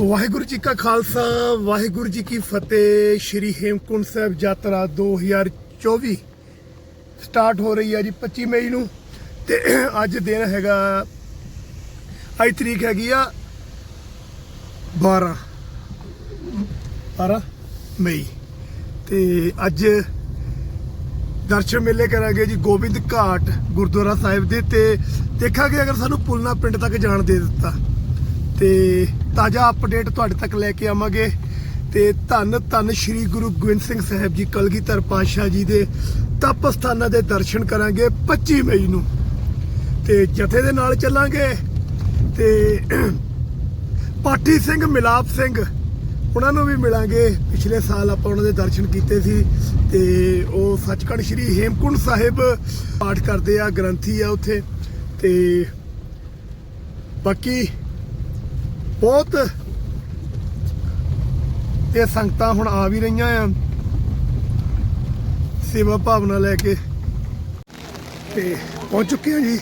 ਵਾਹਿਗੁਰੂ ਜੀ ਕਾ ਖਾਲਸਾ, ਵਾਹਿਗੁਰੂ ਜੀ ਕੀ ਫਤਿਹ। ਸ਼੍ਰੀ ਹੇਮਕੁੰਟ ਸਾਹਿਬ ਯਾਤਰਾ 2024 ਸਟਾਰਟ ਹੋ ਰਹੀ ਹੈ ਜੀ 25 ਮਈ ਨੂੰ। ਤੇ ਅੱਜ ਦਿਨ ਹੈਗਾ ਅੱਜ ਤਰੀਕ ਹੈਗੀ ਆ 12 12 ਮਈ। ਤੇ ਅੱਜ ਦਰਸ਼ਨ ਮੇਲੇ ਕਰਾਂਗੇ ਜੀ ਗੋਬਿੰਦ ਘਾਟ ਗੁਰਦੁਆਰਾ ਸਾਹਿਬ ਦੇ। ਤੇ ਦੇਖਾਂਗੇ ਅਗਰ ਸਾਨੂੰ ਪੁਲਨਾ ਪਿੰਡ ਤੱਕ ਜਾਣ ਦੇ ਦਿੱਤਾ। ਤੇ ਤਾਜ਼ਾ ਅਪਡੇਟ ਤੁਹਾਡੇ ਤੱਕ ਲੈ ਕੇ ਆਵਾਂਗੇ। ਤੇ ਧੰਨ ਧੰਨ ਸ੍ਰੀ ਗੁਰੂ ਗੋਬਿੰਦ ਸਿੰਘ ਸਾਹਿਬ ਜੀ, ਕਲਗੀਧਰ ਪਾਤਸ਼ਾਹ ਜੀ ਦੇ ਤਪ ਸਥਾਨਾਂ ਦੇ ਦਰਸ਼ਨ ਕਰਾਂਗੇ 25 ਮਈ ਨੂੰ। ਤੇ ਜਥੇ ਦੇ ਨਾਲ ਚੱਲਾਂਗੇ। ਤੇ ਪਾਠੀ ਸਿੰਘ, ਮਿਲਾਪ ਸਿੰਘ, ਉਹਨਾਂ ਨੂੰ ਵੀ ਮਿਲਾਂਗੇ। ਪਿਛਲੇ ਸਾਲ ਆਪਾਂ ਉਹਨਾਂ ਦੇ ਦਰਸ਼ਨ ਕੀਤੇ ਸੀ। ਤੇ ਉਹ ਸੱਚਖੰਡ ਸ੍ਰੀ ਹੇਮਕੁੰਟ ਸਾਹਿਬ ਪਾਠ ਕਰਦੇ ਆ, ਗ੍ਰੰਥੀ ਆ ਉੱਥੇ। ਤੇ ਬਾਕੀ ਬਹੁਤ ਇਹ ਸੰਗਤਾਂ ਹੁਣ ਆ ਵੀ ਰਹੀਆਂ ਆ। ਸੇਵਾ ਭਾਵਨਾ ਲੈ ਕੇ ਤੇ ਪਹੁੰਚ ਚੁੱਕੇ ਹਾਂ ਜੀ।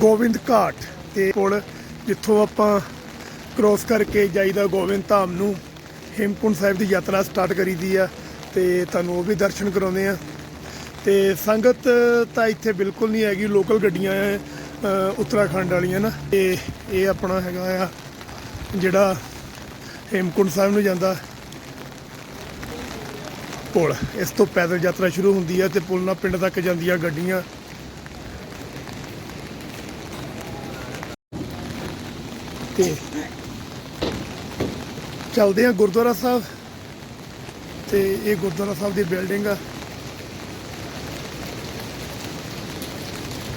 ਗੋਬਿੰਦ ਘਾਟ ਤੇ ਕੋਲ ਜਿੱਥੋਂ ਆਪਾਂ ਕ੍ਰੋਸ ਕਰਕੇ ਜਾਈਦਾ ਗੋਬਿੰਦ ਧਾਮ ਨੂੰ, ਹੇਮਕੁੰਟ ਸਾਹਿਬ ਦੀ ਯਾਤਰਾ ਸਟਾਰਟ ਕਰੀਦੀ ਆ ਤੇ ਤੁਹਾਨੂੰ ਉਹ ਵੀ ਦਰਸ਼ਨ ਕਰਾਉਂਦੇ ਆ। ਤੇ ਸੰਗਤ ਤਾਂ ਇੱਥੇ ਬਿਲਕੁਲ ਨਹੀਂ ਹੈਗੀ ਲੋਕਲ ਗੱਡੀਆਂ ਆ। ਉੱਤਰਾਖੰਡ ਵਾਲੀਆਂ ਨਾ, ਤੇ ਇਹ ਆਪਣਾ ਹੈਗਾ ਆ, ਜਿਹੜਾ ਹੇਮਕੁੰਟ ਸਾਹਿਬ ਨੂੰ ਜਾਂਦਾ ਪੁਲ। ਇਸ ਤੋਂ ਪੈਦਲ ਯਾਤਰਾ ਸ਼ੁਰੂ ਹੁੰਦੀ ਹੈ ਤੇ ਪੁਲ ਨਾਲ ਪਿੰਡ ਤੱਕ ਜਾਂਦੀਆਂ ਗੱਡੀਆਂ। ਤੇ ਚੱਲਦੇ ਆ ਗੁਰਦੁਆਰਾ ਸਾਹਿਬ। ਤੇ ਇਹ ਗੁਰਦੁਆਰਾ ਸਾਹਿਬ ਦੀ ਬਿਲਡਿੰਗ ਆ।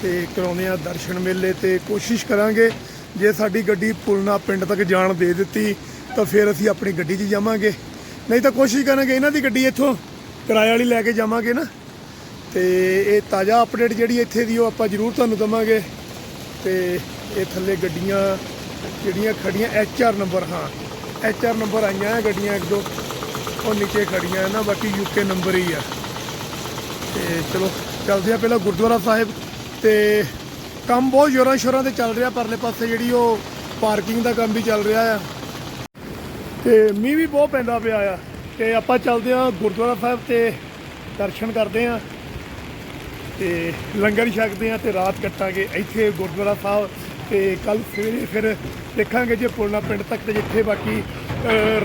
ਤੇ ਕਰਾਉਂਦੇ ਆ ਦਰਸ਼ਨ ਮੇਲੇ ਤੇ ਕੋਸ਼ਿਸ਼ ਕਰਾਂਗੇ। ਜੇ ਸਾਡੀ ਗੱਡੀ ਪੁਲਨਾ ਪਿੰਡ ਤੱਕ ਜਾਣ ਦੇ ਦਿੱਤੀ, ਤਾਂ ਫਿਰ ਅਸੀਂ ਆਪਣੀ ਗੱਡੀ 'ਚ ਜਾਵਾਂਗੇ। ਨਹੀਂ ਤਾਂ ਕੋਸ਼ਿਸ਼ ਕਰਾਂਗੇ ਇਹਨਾਂ ਦੀ ਗੱਡੀ ਇੱਥੋਂ ਕਿਰਾਏ ਵਾਲੀ ਲੈ ਕੇ ਜਾਵਾਂਗੇ ਨਾ। ਤੇ ਇਹ ਤਾਜ਼ਾ ਅਪਡੇਟ ਜਿਹੜੀ ਇੱਥੇ ਦੀ ਉਹ ਆਪਾਂ ਜ਼ਰੂਰ ਤੁਹਾਨੂੰ ਦਵਾਂਗੇ। ਤੇ ਇਹ ਥੱਲੇ ਗੱਡੀਆਂ ਜਿਹੜੀਆਂ ਖੜੀਆਂ ਐਚ ਆਰ ਨੰਬਰ ਹਾਂ। ਐਚ ਆਰ ਨੰਬਰ ਆਈਆਂ ਆ ਗੱਡੀਆਂ ਇੱਕ ਦੋ। ਉਹ ਨੀਚੇ ਖੜੀਆਂ ਆ ਨਾ, ਬਾਕੀ ਯੂਕੇ ਨੰਬਰ ਹੀ ਆ। ਤੇ ਚਲੋ, ਚੱਲਦੇ ਆ ਪਹਿਲਾਂ ਗੁਰਦੁਆਰਾ ਸਾਹਿਬ। ਤੇ ਕੰਮ ਬਹੁਤ ਜ਼ੋਰਾਂ ਸ਼ੋਰਾਂ ਤੇ ਚੱਲ ਰਿਹਾ, ਪਰਲੇ ਪਾਸੇ ਜਿਹੜੀ ਉਹ ਪਾਰਕਿੰਗ ਦਾ ਕੰਮ ਵੀ ਚੱਲ ਰਿਹਾ ਆ। ਤੇ ਮੀਂਹ ਵੀ ਬਹੁਤ ਪੈਂਦਾ ਪਿਆ ਆ। ਤੇ ਆਪਾਂ ਚੱਲਦੇ ਆ ਗੁਰਦੁਆਰਾ ਸਾਹਿਬ ਤੇ ਦਰਸ਼ਨ ਕਰਦੇ ਆ ਤੇ ਲੰਗਰ ਛਕਦੇ ਆ ਤੇ ਰਾਤ ਕੱਟਾਂਗੇ ਇੱਥੇ ਗੁਰਦੁਆਰਾ ਸਾਹਿਬ। ਤੇ ਕੱਲ ਸਵੇਰੇ ਫਿਰ ਦੇਖਾਂਗੇ ਜੇ ਪੁਲਨਾ ਪਿੰਡ ਤੱਕ ਤੇ ਜਿੱਥੇ ਬਾਕੀ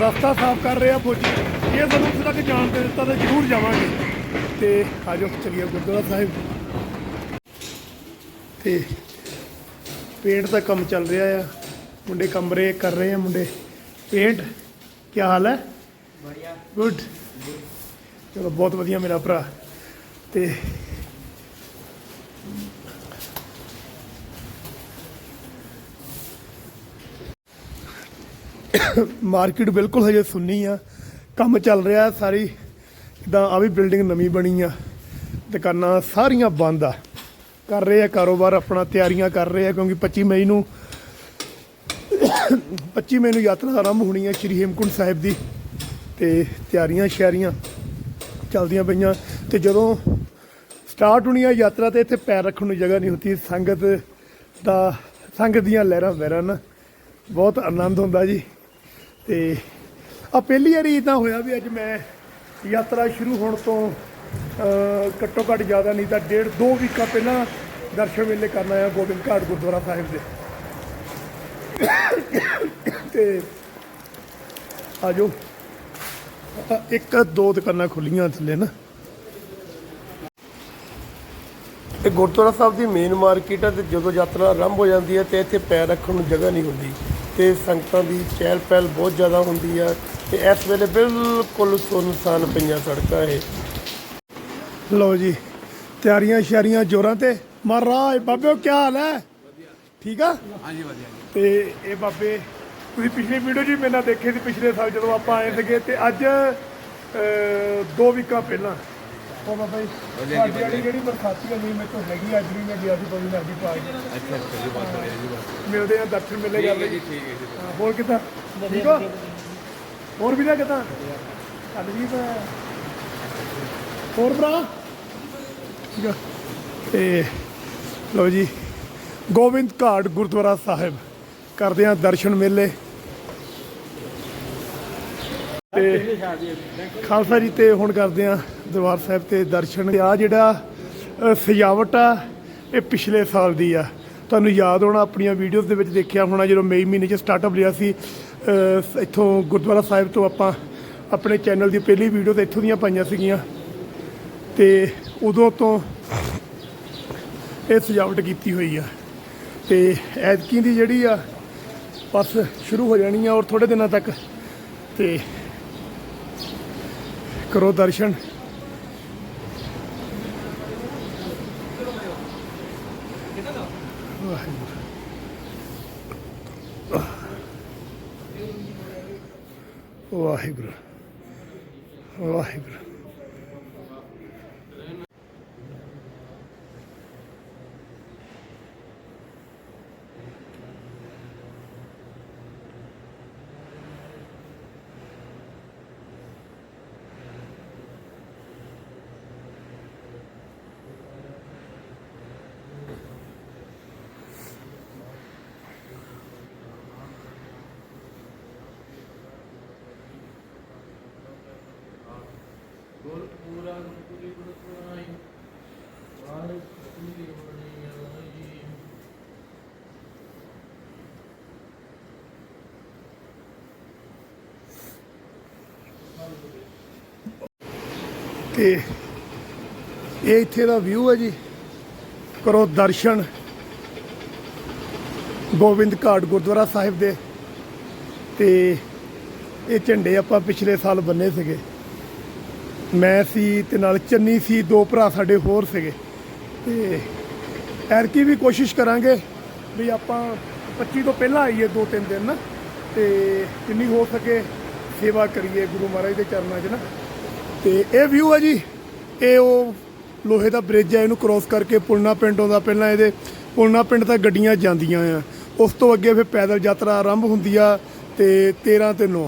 ਰਸਤਾ ਸਾਫ਼ ਕਰ ਰਿਹਾ ਆ ਫੌਜੀ। ਇਹ ਸਾਨੂੰ ਤੱਕ ਜਾਣ ਦੇ ਦਿੱਤਾ ਤਾਂ ਜ਼ਰੂਰ ਜਾਵਾਂਗੇ। ਤੇ ਆਜੋ ਚਲੀਏ ਗੁਰਦੁਆਰਾ ਸਾਹਿਬ। ਤੇ ਪੇਂਟ ਦਾ ਕੰਮ ਚੱਲ ਰਿਹਾ ਆ। ਮੁੰਡੇ ਕਮਰੇ ਕਰ ਰਹੇ ਆ ਮੁੰਡੇ। ਪੇਂਟ ਕੀ ਹਾਲ ਹੈ? ਬੜੀਆ। ਗੁੱਡ ਚਲੋ ਬਹੁਤ ਵਧੀਆ ਮੇਰਾ ਭਰਾ। ਤੇ ਮਾਰਕੀਟ ਬਿਲਕੁਲ ਹਜੇ ਸੁੰਨੀ ਆ। ਕੰਮ ਚੱਲ ਰਿਹਾ ਸਾਰੀ। ਜਿੱਦਾਂ ਆ ਵੀ ਬਿਲਡਿੰਗ ਨਵੀਂ ਬਣੀ ਆ। ਦੁਕਾਨਾਂ ਸਾਰੀਆਂ ਬੰਦ ਆ। ਕਰ ਰਹੇ ਆ, ਕਾਰੋਬਾਰ ਆਪਣਾ ਤਿਆਰੀਆਂ ਕਰ ਰਹੇ ਆ, ਕਿਉਂਕਿ 25 ਮਈ ਨੂੰ 25 ਮਈ ਨੂੰ ਯਾਤਰਾ ਆਰੰਭ ਹੋਣੀ ਹੈ ਸ਼੍ਰੀ ਹੇਮਕੁੰਟ ਸਾਹਿਬ ਦੀ ਤੇ ਤਿਆਰੀਆਂ ਸ਼ਿਆਰੀਆਂ ਚੱਲਦੀਆਂ ਪਈਆਂ ਤੇ ਜਦੋਂ ਸਟਾਰਟ ਹੋਣੀ ਹੈ ਯਾਤਰਾ ਤੇ ਇੱਥੇ ਪੈਰ ਰੱਖਣ ਨੂੰ ਜਗ੍ਹਾ ਨਹੀਂ ਹੁੰਦੀ, ਸੰਗਤ ਦਾ, ਸੰਗਤ ਦੀਆਂ ਲਹਿਰਾਂ ਵਹਿਰਾਂ ਨਾ ਬਹੁਤ ਆਨੰਦ ਹੁੰਦਾ ਜੀ। ਤੇ ਆ ਪਹਿਲੀ ਵਾਰੀ ਇਦਾਂ ਹੋਇਆ ਵੀ ਅੱਜ ਮੈਂ ਯਾਤਰਾ ਸ਼ੁਰੂ ਹੋਣ ਤੋਂ ਘੱਟੋ ਘੱਟ ਜ਼ਿਆਦਾ ਨਹੀਂ ਤਾਂ ਡੇਢ ਦੋ ਵੀਕਾਂ ਪਹਿਲਾਂ ਦਰਸ਼ਨ ਵੇਲੇ ਕਰਨ ਆਇਆ ਗੋਬਿੰਦ ਘਾਟ ਗੁਰਦੁਆਰਾ ਸਾਹਿਬ ਦੇ। ਤੇ ਆਜੋ। ਇੱਕ ਦੋ ਦੁਕਾਨਾਂ ਖੁੱਲੀਆਂ ਥੱਲੇ ਨਾ। ਇਹ ਗੁਰਦੁਆਰਾ ਸਾਹਿਬ ਦੀ ਮੇਨ ਮਾਰਕੀਟ ਹੈ ਤੇ ਜਦੋਂ ਯਾਤਰਾ ਆਰੰਭ ਹੋ ਜਾਂਦੀ ਹੈ ਤੇ ਇੱਥੇ ਪੈਰ ਰੱਖਣ ਨੂੰ ਜਗ੍ਹਾ ਨਹੀਂ ਹੁੰਦੀ। ਤੇ ਸੰਗਤਾਂ ਦੀ ਚਹਿਲ ਪਹਿਲ ਬਹੁਤ ਜ਼ਿਆਦਾ ਹੁੰਦੀ ਆ। ਤੇ ਇਸ ਵੇਲੇ ਬਿਲਕੁਲ ਸੁੰਨਸਾਨ ਪਈਆਂ ਸੜਕਾਂ ਇਹ। ਲਓ ਜੀ ਤਿਆਰੀਆਂ ਸ਼ਿਆਰੀਆਂ ਜੋਰਾਂ ਤੇ। ਮਹਾਰਾਜ ਬਾਬਿਓ ਕੀ ਹਾਲ ਹੈ? ਠੀਕ ਆ? ਹਾਂਜੀ ਵਧੀਆ ਤੇ ਇਹ ਬਾਬੇ ਤੁਸੀਂ ਪਿਛਲੀ ਵੀਡੀਓ ਜੀ ਮੇਰੇ ਨਾਲ ਸੀ ਪਿਛਲੇ ਸਾਲ ਜਦੋਂ ਆਪਾਂ ਆਏ ਸੀਗੇ ਤੇ ਅੱਜ ਦੋ ਵੀਕਾਂ ਪਹਿਲਾਂ। ਉਹ ਬਾਬਾ ਜੀ ਜਿਹੜੀ ਬਰਸਾਤੀ ਅਮੀਰ ਮੇਰੇ ਕੋਲ ਹੈਗੀ ਅੱਜ ਵੀ ਮੈਂ ਗਿਆ ਸੀ ਪਵਨ ਅੱਜ ਪਾ ਕੇ ਅੱਛਾ ਅੱਛਾ ਜੀ ਬਹੁਤ ਵਧੀਆ ਜੀ ਬਹੁਤ ਮਿਲਦੇ ਆ ਦਰਸ਼ਨ ਮਿਲੇ ਠੀਕ ਜੀ ਠੀਕ ਹੈ ਜੀ। ਹੋਰ ਕਿਦਾਂ? ਠੀਕ ਹੋ? ਹੋਰ ਵੀ ਨਾ ਕਿਦਾਂ ਅਭੀ ਹੋਰ ਭਰਾ? ਠੀਕ ਆ ਤੇ ਲਓ ਜੀ, ਗੋਬਿੰਦ ਘਾਟ ਗੁਰਦੁਆਰਾ ਸਾਹਿਬ। ਕਰਦੇ ਆ ਦਰਸ਼ਨ ਮੇਲੇ। ਤੇ ਖਾਲਸਾ ਜੀ, ਤੇ ਹੁਣ ਕਰਦੇ ਆ ਦਰਬਾਰ ਸਾਹਿਬ ਤੇ ਦਰਸ਼ਨ। ਤੇ ਆ ਜਿਹੜਾ ਸਜਾਵਟ ਆ, ਇਹ ਪਿਛਲੇ ਸਾਲ ਦੀ ਆ। ਤੁਹਾਨੂੰ ਯਾਦ ਹੋਣਾ, ਆਪਣੀਆਂ ਵੀਡੀਓਜ਼ ਦੇ ਵਿੱਚ ਦੇਖਿਆ ਹੋਣਾ, ਜਦੋਂ ਮਈ ਮਹੀਨੇ 'ਚ ਸਟਾਰਟਅਪ ਲਿਆ ਸੀ ਇੱਥੋਂ ਗੁਰਦੁਆਰਾ ਸਾਹਿਬ ਤੋਂ ਆਪਾਂ ਆਪਣੇ ਚੈਨਲ ਦੀ ਪਹਿਲੀ ਵੀਡੀਓ ਤੇ ਇੱਥੋਂ ਦੀਆਂ ਪਾਈਆਂ ਸੀਗੀਆਂ। ਤੇ ਉਦੋਂ ਤੋਂ ਇਹ ਸਜਾਵਟ ਕੀਤੀ ਹੋਈ ਆ। ਤੇ ਐਤਕੀ ਦੀ ਜਿਹੜੀ ਆ, ਬਸ ਸ਼ੁਰੂ ਹੋ ਜਾਣੀ ਆ ਔਰ ਥੋੜੇ ਦਿਨਾਂ ਤੱਕ। ਤੇ ਕਰੋ ਦਰਸ਼ਨ। ਵਾਹਿਗੁਰੂ। ਵਾਹਿਗੁਰੂ। ਤੇ ਇਹ ਇੱਥੇ ਦਾ ਵਿਊ ਹੈ ਜੀ। ਕਰੋ ਦਰਸ਼ਨ। ਗੋਬਿੰਦ ਘਾਟ ਗੁਰਦੁਆਰਾ ਸਾਹਿਬ ਦੇ। ਤੇ ਇਹ ਝੰਡੇ ਆਪਾਂ ਪਿਛਲੇ ਸਾਲ ਬੰਨੇ ਸੀਗੇ। ਮੈਂ ਸੀ ਤੇ ਨਾਲ ਚੰਨੀ ਸੀ, ਦੋ ਭਰਾ ਸਾਡੇ ਹੋਰ ਸੀਗੇ। ਤੇ ਐਰਕੀ ਵੀ ਕੋਸ਼ਿਸ਼ ਕਰਾਂਗੇ ਵੀ ਆਪਾਂ 25 ਤੋਂ ਪਹਿਲਾਂ ਆਈਏ ਦੋ ਤਿੰਨ ਦਿਨ ਨਾ ਤੇ ਜਿੰਨੀ ਹੋ ਸਕੇ ਸੇਵਾ ਕਰੀਏ ਗੁਰੂ ਮਹਾਰਾਜ ਦੇ ਚਰਨਾਂ 'ਚ ਨਾ। ਤੇ ਇਹ ਵਿਊ ਹੈ ਜੀ, ਇਹ ਉਹ ਲੋਹੇ ਦਾ ਬ੍ਰਿਜ ਹੈ ਇਹਨੂੰ ਕ੍ਰੋਸ ਕਰਕੇ ਪੁਲਨਾ ਪਿੰਡ ਆਉਂਦਾ ਪਹਿਲਾਂ ਇਹਦੇ। ਪੁਲਨਾ ਪਿੰਡ ਤੱਕ ਗੱਡੀਆਂ ਜਾਂਦੀਆਂ ਆ। ਉਸ ਤੋਂ ਅੱਗੇ ਫਿਰ ਪੈਦਲ ਯਾਤਰਾ ਆਰੰਭ ਹੁੰਦੀ ਆ ਤੇ 13 ਤੇ 9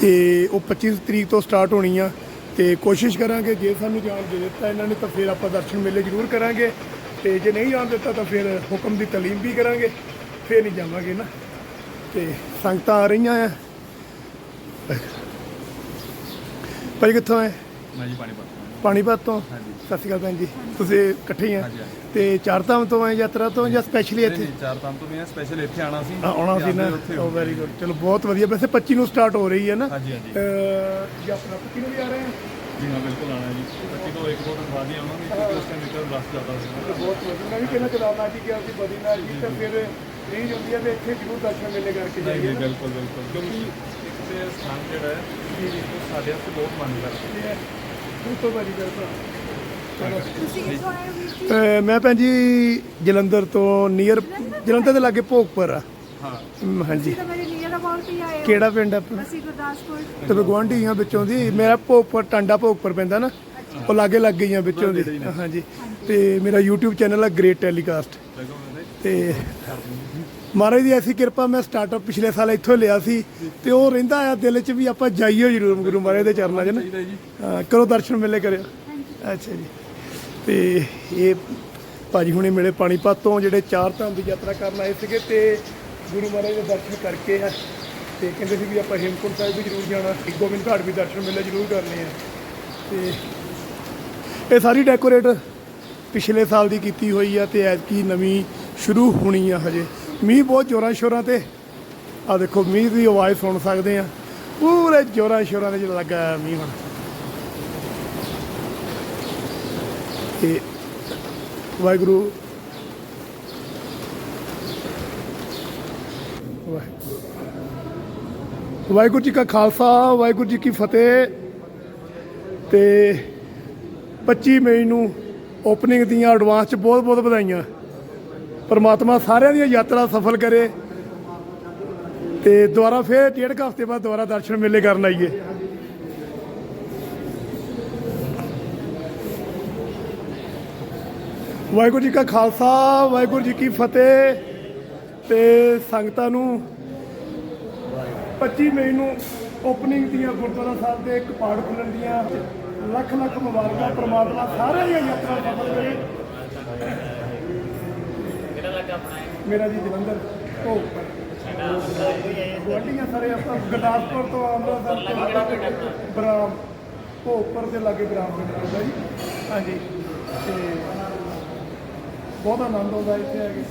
ਤੇ ਉਹ 25 ਤਰੀਕ ਤੋਂ ਸਟਾਰਟ ਹੋਣੀ ਆ ਤੇ ਕੋਸ਼ਿਸ਼ ਕਰਾਂਗੇ, ਜੇ ਸਾਨੂੰ ਜਾਣ ਦੇ ਦਿੱਤਾ ਇਹਨਾਂ ਨੇ ਤਾਂ ਫਿਰ ਆਪਾਂ ਦਰਸ਼ਨ ਮੇਲੇ ਜ਼ਰੂਰ ਕਰਾਂਗੇ ਤੇ ਜੇ ਨਹੀਂ ਜਾਣ ਦਿੱਤਾ ਤਾਂ ਫਿਰ ਹੁਕਮ ਦੀ ਤਾਲੀਮ ਵੀ ਕਰਾਂਗੇ, ਫਿਰ ਨਹੀਂ ਜਾਵਾਂਗੇ ਨਾ। ਤੇ ਸੰਗਤਾਂ ਆ ਰਹੀਆਂ ਆ। ਭਾਈ ਕਿੱਥੋਂ ਆਏ? ਮੈਂ ਜੀ ਪਾਣੀ ਪਾ ਪਾਣੀਪਤ ਤੋਂ। ਸਤਿ ਸ਼੍ਰੀ ਅਕਾਲ ਭੈਣ ਜੀ। ਤੁਸੀਂ ਇਕੱਠੇ ਹੀ ਆ। ਤੇ ਚਾਰ ਧਾਮ ਤੋਂ ਆਏ ਯਾਤਰਾ ਤੋਂ ਜਾਂ ਸਪੈਸ਼ਲੀ ਇੱਥੇ? ਨਹੀਂ ਚਾਰ ਤਾਂ ਮੈਂ ਸਪੈਸ਼ਲ ਇੱਥੇ ਆਣਾ ਸੀ। ਆਉਣਾ ਸੀ ਨਾ। ਉਹ ਵੈਰੀ ਗੁੱਡ ਚਲੋ ਬਹੁਤ ਵਧੀਆ। ਵੈਸੇ 25 ਨੂੰ ਸਟਾਰਟ ਹੋ ਰਹੀ ਹੈ ਨਾ। ਹਾਂਜੀ ਹਾਂਜੀ। ਯਾਤਰਾ 25 ਨੂੰ ਵੀ ਆ ਰਹੇ ਆ? ਜੀ ਹਾਂ ਬਿਲਕੁਲ ਆਣਾ ਜੀ। ਬੱਚੇ ਤੋਂ ਇੱਕ ਦੋ ਦਿਨ ਬਾਅਦ ਹੀ ਆਵਾਂਗੇ ਕਿਉਂਕਿ ਉਸ ਟਾਈਮ ਇੱਕ ਰਸ ਜ਼ਿਆਦਾ ਸੀ। ਬਹੁਤ ਵਧੀਆ। ਮੈਂ ਵੀ ਕਹਿੰਦਾ ਚਲਾਉਣਾ ਜੀ ਕਿ ਅਸੀਂ ਬਦੀਨਾਥ ਜੀ ਤਾਂ ਫਿਰ ਨਹੀਂ ਹੁੰਦੀ ਹੈ ਤੇ ਇੱਥੇ ਜ਼ਰੂਰ ਦਰਸ਼ਨ ਮੇਲੇ ਕਰਕੇ ਜਾਈਏ ਬਿਲਕੁਲ ਬਿਲਕੁਲ। ਕਿਉਂਕਿ ਇੱਕ ਤੇ ਸਥਾਨ ਜਿਹੜਾ ਹੈ ਸਾਡੇ ਵਾਸਤੇ ਬਹੁਤ ਮਾਨ ਕਰਦਾ ਕਰਦਾ ਤੁਸੀਂ ਕਿੱਥੋਂ ਆਏ ਹੋ ਵੀਰ ਜੀ ਅਹ, ਮੈਂ ਭੈਣ ਜੀ ਜਲੰਧਰ ਤੋਂ ਨੀਅਰ ਜਲੰਧਰ ਦੇ ਲਾਗੇ ਭੋਗਪੁਰ ਆ। ਹਾਂ। ਹਾਂਜੀ। ਤਾਂ ਮੇਰੇ ਨੀਅਰ ਅਬਾਊਟ ਹੀ ਆਏ ਹੋ ਕਿਹੜਾ ਪਿੰਡ ਆਪਣਾ? ਅਸੀਂ ਗੁਰਦਾਸਪੁਰ। ਤੇ ਗੁਆਂਢੀ ਆ ਵਿੱਚੋਂ ਦੀ ਮੇਰਾ ਭੋਗਪੁਰ ਟਾਂਡਾ ਭੋਗਪੁਰ ਪੈਂਦਾ ਨਾ। ਉਹ ਲਾਗੇ ਲੱਗ ਗਈਆਂ ਵਿੱਚੋਂ ਦੀ। ਹਾਂਜੀ। ਤੇ ਮੇਰਾ YouTube ਚੈਨਲ ਹੈ ਗ੍ਰੇਟ ਟੈਲੀਕਾਸਟ ਤੇ ਮਹਾਰਾਜ ਦੀ ਐਸੀ ਕਿਰਪਾ ਮੈਂ ਸਟਾਰਟਅਪ ਪਿਛਲੇ ਸਾਲ ਇੱਥੋਂ ਲਿਆ ਸੀ ਤੇ ਉਹ ਰਹਿੰਦਾ ਆ ਦਿਲ 'ਚ ਵੀ ਆਪਾਂ ਜਾਈਏ ਜ਼ਰੂਰ ਗੁਰੂ ਮਹਾਰਾਜ ਦੇ ਚਰਨਾਂ 'ਚ ਨਾ। ਹਾਂ, ਕਰੋ ਦਰਸ਼ਨ ਮੇਲੇ ਕਰਿਓ। ਅੱਛਾ ਜੀ। ਤੇ ਇਹ ਭਾਜੀ ਹੁਣੇ ਮਿਲੇ ਪਾਣੀਪਤ ਤੋਂ ਜਿਹੜੇ ਚਾਰ ਧਾਮ ਦੀ ਯਾਤਰਾ ਕਰਨ ਆਏ ਸੀਗੇ ਤੇ ਗੁਰੂ ਮਹਾਰਾਜ ਦੇ ਦਰਸ਼ਨ ਕਰਕੇ ਆ। ਤੇ ਕਹਿੰਦੇ ਸੀ ਵੀ ਆਪਾਂ ਹੇਮਕੁੰਟ ਸਾਹਿਬ ਵੀ ਜ਼ਰੂਰ ਜਾਣਾ ਗੋਬਿੰਦ ਘਾਟ ਵੀ ਦਰਸ਼ਨ ਮੇਲੇ ਜ਼ਰੂਰ ਕਰਨੇ ਆ। ਤੇ ਇਹ ਸਾਰੀ ਡੈਕੋਰੇਟ ਪਿਛਲੇ ਸਾਲ ਦੀ ਕੀਤੀ ਹੋਈ ਆ ਤੇ ਐਤਕੀ ਨਵੀਂ ਸ਼ੁਰੂ ਹੋਣੀ ਆ ਹਜੇ। ਮੀਂਹ ਬਹੁਤ ਜ਼ੋਰਾਂ ਸ਼ੋਰਾਂ ਤੇ। ਆ ਦੇਖੋ, ਮੀਂਹ ਦੀ ਆਵਾਜ਼ ਸੁਣ ਸਕਦੇ ਆ ਪੂਰੇ ਜ਼ੋਰਾਂ ਸ਼ੋਰਾਂ ਦੇ ਜਿਹੜਾ ਲੱਗਾ ਮੀਂਹ ਹੁਣ। ਤੇ ਵਾਹਿਗੁਰੂ। ਵਾਹਿਗੁਰੂ। ਵਾਹਿਗੁਰੂ ਜੀ ਕਾ ਖਾਲਸਾ, ਵਾਹਿਗੁਰੂ ਜੀ ਕੀ ਫਤਿਹ। ਤੇ 25 ਮਈ ਨੂੰ ਓਪਨਿੰਗ ਦੀਆਂ ਐਡਵਾਂਸ ਚ ਬਹੁਤ ਬਹੁਤ ਵਧਾਈਆਂ। ਪਰਮਾਤਮਾ ਸਾਰਿਆਂ ਦੀਆਂ ਯਾਤਰਾ ਸਫਲ ਕਰੇ ਤੇ ਦੁਬਾਰਾ ਫੇਰ ਡੇਢ ਕੁ ਹਫ਼ਤੇ ਬਾਅਦ ਦੁਬਾਰਾ ਦਰਸ਼ਨ ਮੇਲੇ ਕਰਨ ਆਈਏ। ਵਾਹਿਗੁਰੂ ਜੀ ਕਾ ਖਾਲਸਾ, ਵਾਹਿਗੁਰੂ ਜੀ ਕੀ ਫਤਿਹ ਤੇ ਸੰਗਤਾਂ ਨੂੰ 25 ਮਈ ਨੂੰ ਓਪਨਿੰਗ ਦੀਆਂ ਗੁਰਦੁਆਰਾ ਸਾਹਿਬ ਦੇ ਕਪਾੜ ਖੁੱਲਣ ਦੀਆਂ ਲੱਖ ਲੱਖ ਮੁਬਾਰਕਾਂ, ਪ੍ਰਮਾਤਮਾ ਸਾਰਿਆਂ ਦੀਆਂ ਯਾਤਰਾ ਸਫਲ ਕਰੇ। ਮੇਰਾ ਜੀ ਜਲੰਧਰ ਸਾਰੇ ਆਪਾਂ ਗੁਰਦਾਸਪੁਰ ਤੋਂ ਅੰਮ੍ਰਿਤਸਰ ਤੋਂ ਬਰਾਮ ਭੋਗਪੁਰ ਦੇ ਲਾਗੇ ਗ੍ਰਾਮ ਪਿੰਡ ਪੈਂਦਾ ਜੀ। ਹਾਂਜੀ। ਤੇ ਬਹੁਤ ਆਨੰਦ ਆਉਂਦਾ ਇੱਥੇ ਆ ਕੇ।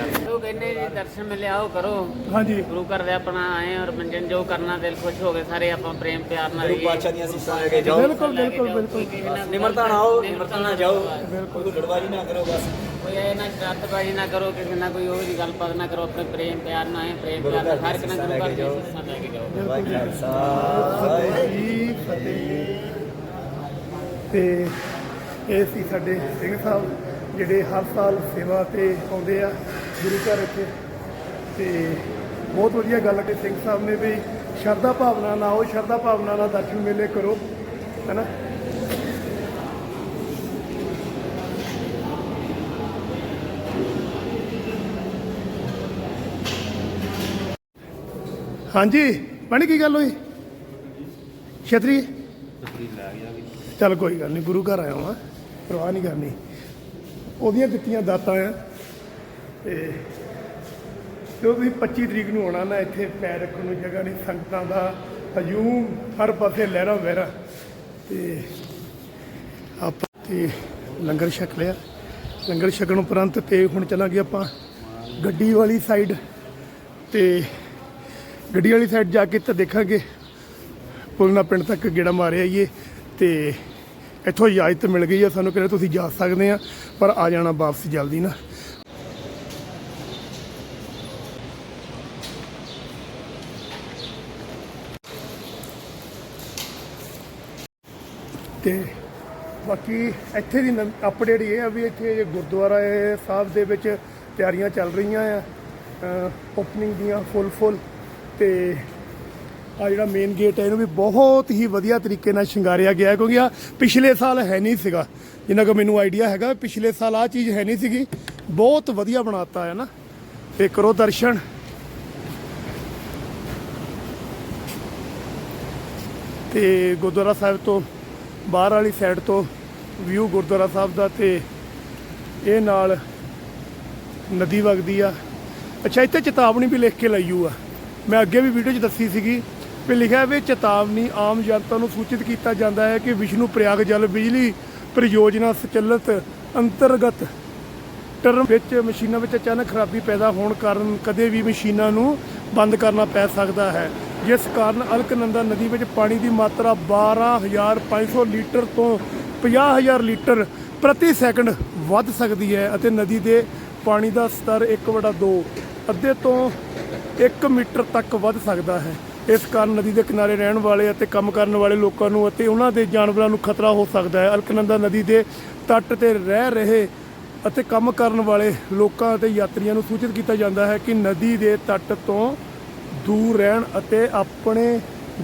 ਉਹ ਕਹਿੰਦੇ ਜੀ ਦਰਸ਼ਨ ਮਿਲੇ ਆਓ ਕਰੋ। ਹਾਂਜੀ। ਗੁਰੂ ਘਰ ਦੇ ਆਪਣਾ ਆਏ ਔਰ ਮੰਜਨ ਜੋ ਕਰਨਾ ਦਿਲ ਖੁਸ਼ ਹੋ ਗਏ ਸਾਰੇ ਆਪਾਂ ਪ੍ਰੇਮ ਪਿਆਰ ਨਾਲ ਗੁਰੂ ਰਹੀਏ ਪਾਤਸ਼ਾਹ ਦੀਆਂ ਅਸੀਸਾਂ ਲੈ ਕੇ ਜਾਓ। ਬਿਲਕੁਲ ਬਿਲਕੁਲ। ਬਿਲਕੁਲ ਨਿਮਰਤਾ ਨਾਲ ਆਓ ਨਿਮਰਤਾ ਨਾਲ ਜਾਓ। ਕੋਈ ਲੜਵਾਈ ਨਾ ਕਰੋ ਬਸ। ਕੋਈ ਇਹ ਨਾ ਸ਼ਰਾਰਤਬਾਜ਼ੀ ਨਾ ਕਰੋ ਕਿਸੇ ਨਾਲ ਕੋਈ ਉਹ ਜੀ ਗੱਲਬਾਤ ਨਾ ਕਰੋ ਆਪਣੇ ਪ੍ਰੇਮ ਪਿਆਰ ਨਾਲ ਆਏ ਪ੍ਰੇਮ ਗੁਰੂ ਪਿਆਰ ਨਾਲ ਘਰ ਹਰ ਇੱਕ ਨਾਲ ਦੀਆਂ ਗੁਰੂ ਘਰ ਅਸੀਸਾਂ ਦੀ ਅਸੀਸਾਂ ਲੈ ਕੇ ਜਾਓ। ਵਾਹਿਗੁਰੂ ਖਾਲਸਾ। ਜੀ ਫਤਿਹ। ਤੇ ਇਹ ਸੀ ਸਾਡੇ ਸਿੰਘ ਸਾਹਿਬ ਜਿਹੜੇ ਹਰ ਸਾਲ ਸੇਵਾ ਤੇ ਆਉਂਦੇ ਆ। ਗੁਰੂ ਘਰ ਇੱਥੇ। ਤੇ ਬਹੁਤ ਵਧੀਆ ਗੱਲ ਕਿ ਸਿੰਘ ਸਾਹਿਬ ਨੇ ਵੀ ਸ਼ਰਧਾ ਭਾਵਨਾ ਨਾਲ ਆਓ ਸ਼ਰਧਾ ਭਾਵਨਾ ਨਾਲ ਦਰਸ਼ਨ ਮੇਲੇ ਕਰੋ, ਹੈਨਾ? ਹਾਂਜੀ ਬਣ ਕੀ ਗੱਲ ਹੋਈ? ਛਤਰੀ? ਚੱਲ ਕੋਈ ਗੱਲ ਨਹੀਂ ਗੁਰੂ ਘਰ ਆਇਆ ਹਾਂ ਪਰਵਾਹ ਨਹੀਂ ਕਰਨੀ। ਉਹਦੀਆਂ ਦਿੱਤੀਆਂ ਦਾਤਾਂ ਆ। ਤੇ ਜੋ ਤੁਸੀਂ 25 ਤਰੀਕ ਨੂੰ ਆਉਣਾ ਨਾ, ਇੱਥੇ ਪੈਰ ਰੱਖਣ ਨੂੰ ਜਗ੍ਹਾ ਨਹੀਂ, ਸੰਗਤਾਂ ਦਾ ਹਜੂਮ, ਹਰ ਪਾਸੇ ਲਹਿਰਾ ਵਹਿਰਾ। ਤੇ ਆਪਾਂ ਤੇ ਲੰਗਰ ਛਕ ਲਿਆ। ਲੰਗਰ ਛਕਣ ਉਪਰੰਤ ਤੇ ਹੁਣ ਚੱਲਾਂਗੇ ਆਪਾਂ ਗੱਡੀ ਵਾਲੀ ਸਾਈਡ ਤੇ ਗੱਡੀ ਵਾਲੀ ਸਾਈਡ ਜਾ ਕੇ ਤਾਂ ਦੇਖਾਂਗੇ। ਪੁਲਨਾ ਪਿੰਡ ਤੱਕ ਗੇੜਾ ਮਾਰਿਆ ਆਈਏ ਤੇ ਇੱਥੋਂ ਇਜਾਜ਼ਤ ਮਿਲ ਗਈ ਆ, ਸਾਨੂੰ ਕਹਿੰਦੇ ਤੁਸੀਂ ਜਾ ਸਕਦੇ ਆ, ਪਰ ਆ ਜਾਣਾ ਵਾਪਸ ਜਲਦੀ ਨਾ। ਤੇ ਬਾਕੀ ਇੱਥੇ ਦੀ ਅਪਡੇਟ ਇਹ ਆ ਵੀ ਇੱਥੇ ਜੇ ਗੁਰਦੁਆਰਾ ਸਾਹਿਬ ਦੇ ਵਿੱਚ ਤਿਆਰੀਆਂ ਚੱਲ ਰਹੀਆਂ ਆ ਓਪਨਿੰਗ ਦੀਆਂ ਫੁੱਲ ਫੁੱਲ ਤੇ ਆ ਜਿਹੜਾ ਮੇਨ ਗੇਟ ਹੈ ਇਹਨੂੰ ਵੀ ਬਹੁਤ ਹੀ ਵਧੀਆ ਤਰੀਕੇ ਨਾਲ ਸ਼ਿੰਗਾਰਿਆ ਗਿਆ ਕਿਉਂਕਿ ਆ ਪਿਛਲੇ ਸਾਲ ਹੈ ਨਹੀਂ ਸੀਗਾ। ਜਿੰਨਾ ਕੁ ਮੈਨੂੰ ਆਈਡੀਆ ਹੈਗਾ, ਪਿਛਲੇ ਸਾਲ ਆ ਚੀਜ਼ ਹੈ ਨਹੀਂ ਸੀਗੀ। ਬਹੁਤ ਵਧੀਆ ਬਣਾਤਾ ਹੈ ਨਾ। ਤੇ ਕਰੋ ਦਰਸ਼ਨ। ਤੇ ਗੁਰਦੁਆਰਾ ਸਾਹਿਬ ਤੋਂ ਬਾਹਰ ਵਾਲੀ ਸਾਈਡ ਤੋਂ ਵਿਊ ਗੁਰਦੁਆਰਾ ਸਾਹਿਬ ਦਾ ਤੇ ਇਹ ਨਾਲ ਨਦੀ ਵਗਦੀ ਆ। ਅੱਛਾ, ਇੱਥੇ ਚੇਤਾਵਨੀ ਵੀ ਲਿਖ ਕੇ ਲਈ ਆ। ਮੈਂ ਅੱਗੇ ਵੀ ਵੀਡੀਓ 'ਚ ਦੱਸੀ ਸੀਗੀ ਵੀ ਲਿਖਿਆ ਵੀ ਚੇਤਾਵਨੀ ਆਮ ਜਨਤਾ ਨੂੰ ਸੂਚਿਤ ਕੀਤਾ ਜਾਂਦਾ ਹੈ ਕਿ ਵਿਸ਼ਨੂੰ ਪ੍ਰਯਾਗ ਜਲ ਬਿਜਲੀ ਪਰਿਯੋਜਨਾ ਸੰਚਲਿਤ ਅੰਤਰਗਤ ਟਰਮ ਵਿੱਚ ਮਸ਼ੀਨਾਂ ਵਿੱਚ ਅਚਾਨਕ ਖਰਾਬੀ ਪੈਦਾ ਹੋਣ ਕਾਰਨ ਕਦੇ ਵੀ ਮਸ਼ੀਨਾਂ ਨੂੰ ਬੰਦ ਕਰਨਾ ਪੈ ਸਕਦਾ ਹੈ। ਜਿਸ ਕਾਰਨ ਅਲਕਨੰਦਾ ਨਦੀ ਵਿੱਚ ਪਾਣੀ ਦੀ ਮਾਤਰਾ 12500 ਲੀਟਰ ਤੋਂ 50000 ਲੀਟਰ ਪ੍ਰਤੀ ਸੈਕਿੰਡ ਵੱਧ ਸਕਦੀ ਹੈ ਅਤੇ ਨਦੀ ਦੇ ਪਾਣੀ ਦਾ ਸਤਰ 1/2 ਅੱਧੇ ਤੋਂ 1 ਮੀਟਰ ਤੱਕ ਵੱਧ ਸਕਦਾ ਹੈ। ਇਸ ਕਾਰਨ ਨਦੀ ਦੇ ਕਿਨਾਰੇ ਰਹਿਣ ਵਾਲੇ ਅਤੇ ਕੰਮ ਕਰਨ ਵਾਲੇ ਲੋਕਾਂ ਨੂੰ ਅਤੇ ਉਹਨਾਂ ਦੇ ਜਾਨਵਰਾਂ ਨੂੰ ਖਤਰਾ ਹੋ ਸਕਦਾ ਹੈ। ਅਲਕਨੰਦਾ ਨਦੀ ਦੇ ਤੱਟ ਤੇ ਰਹਿ ਰਹੇ ਅਤੇ ਕੰਮ ਕਰਨ ਵਾਲੇ ਲੋਕਾਂ ਅਤੇ ਯਾਤਰੀਆਂ ਨੂੰ ਸੂਚਿਤ ਕੀਤਾ ਜਾਂਦਾ ਹੈ ਕਿ ਨਦੀ ਦੇ ਤੱਟ ਤੋਂ ਦੂਰ ਰਹਿਣ ਅਤੇ ਆਪਣੇ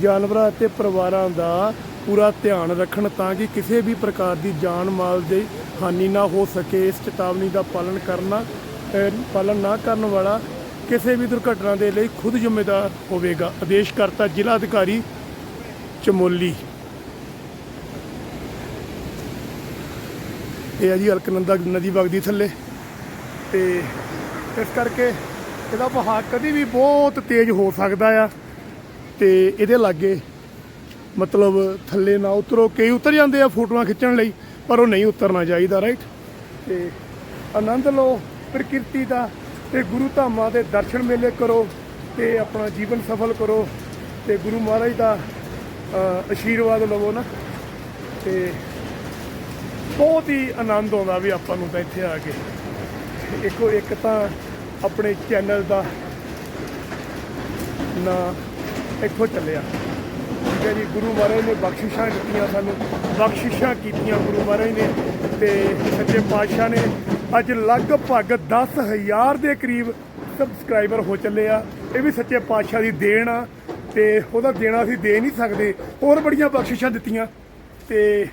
ਜਾਨਵਰਾਂ ਅਤੇ ਪਰਿਵਾਰਾਂ ਦਾ ਪੂਰਾ ਧਿਆਨ ਰੱਖਣ ਤਾਂ ਕਿ ਕਿਸੇ ਵੀ ਪ੍ਰਕਾਰ ਦੀ ਜਾਨ ਮਾਲ ਦੀ ਹਾਨੀ ਨਾ ਹੋ ਸਕੇ। ਇਸ ਚੇਤਾਵਨੀ ਦਾ ਪਾਲਣ ਕਰਨਾ ਪਾਲਣ ਨਾ ਕਰਨ ਵਾਲਾ ਕਿਸੇ ਵੀ ਦੁਰਘਟਨਾ ਦੇ ਲਈ ਖੁਦ ਜ਼ਿੰਮੇਦਾਰ ਹੋਵੇਗਾ। ਆਦੇਸ਼ ਕਰਤਾ ਜ਼ਿਲ੍ਹਾ ਅਧਿਕਾਰੀ ਚਮੋਲੀ। ਇਹ ਆ ਜੀ ਅਲਕਨੰਦਾ ਨਦੀ ਵਗਦੀ ਥੱਲੇ। ਤੇ ਇਸ ਕਰਕੇ ਇਹਦਾ ਵਹਾਅ ਕਦੀ ਵੀ ਬਹੁਤ ਤੇਜ਼ ਹੋ ਸਕਦਾ ਆ ਤੇ ਇਹਦੇ ਲਾਗੇ ਮਤਲਬ ਥੱਲੇ ਨਾ ਉਤਰੋ ਕਈ ਉਤਰ ਜਾਂਦੇ ਆ ਫੋਟੋਆਂ ਖਿੱਚਣ ਲਈ ਪਰ ਉਹ ਨਹੀਂ ਉਤਰਨਾ ਚਾਹੀਦਾ ਰਾਈਟ ਤੇ ਆਨੰਦ ਲਓ ਪ੍ਰਕਿਰਤੀ ਦਾ ਤੇ ਗੁਰੂ ਧਾਮਾਂ ਦੇ ਦਰਸ਼ਨ ਮੇਲੇ ਕਰੋ ਤੇ ਆਪਣਾ ਜੀਵਨ ਸਫਲ ਕਰੋ ਤੇ ਗੁਰੂ ਮਹਾਰਾਜ ਦਾ ਅ, ਆਸ਼ੀਰਵਾਦ ਲਵੋ ਨਾ। ਤੇ ਬਹੁਤ ਹੀ ਆਨੰਦ ਆਉਂਦਾ ਵੀ ਆਪਾਂ ਨੂੰ ਤਾਂ ਇੱਥੇ ਆ ਕੇ। ਇੱਕੋ ਇੱਕ ਤਾਂ ਆਪਣੇ ਚੈਨਲ ਦਾ ਨਾ ਇੱਥੋਂ ਚੱਲਿਆ। ਠੀਕ ਹੈ ਜੀ, ਗੁਰੂ ਮਹਾਰਾਜ ਨੇ ਬਖਸ਼ਿਸ਼ਾਂ ਦਿੱਤੀਆਂ ਸਾਨੂੰ, ਬਖਸ਼ਿਸ਼ਾਂ ਕੀਤੀਆਂ ਗੁਰੂ ਮਹਾਰਾਜ ਨੇ ਤੇ ਸੱਚੇ ਪਾਤਸ਼ਾਹ ਨੇ ਅੱਜ ਲਗਭਗ 10000 ਦੇ ਕਰੀਬ ਸਬਸਕ੍ਰਾਈਬਰ ਹੋ ਚੱਲੇ ਆ। ਇਹ ਵੀ ਸੱਚੇ ਪਾਤਸ਼ਾਹ ਦੀ ਦੇਣ ਆ ਤੇ ਉਹਦਾ ਦੇਣਾ ਅਸੀਂ ਦੇ ਨਹੀਂ ਸਕਦੇ, ਹੋਰ ਬੜੀਆਂ ਬਖਸ਼ਿਸ਼ਾਂ ਦਿੱਤੀਆਂ। ਤੇ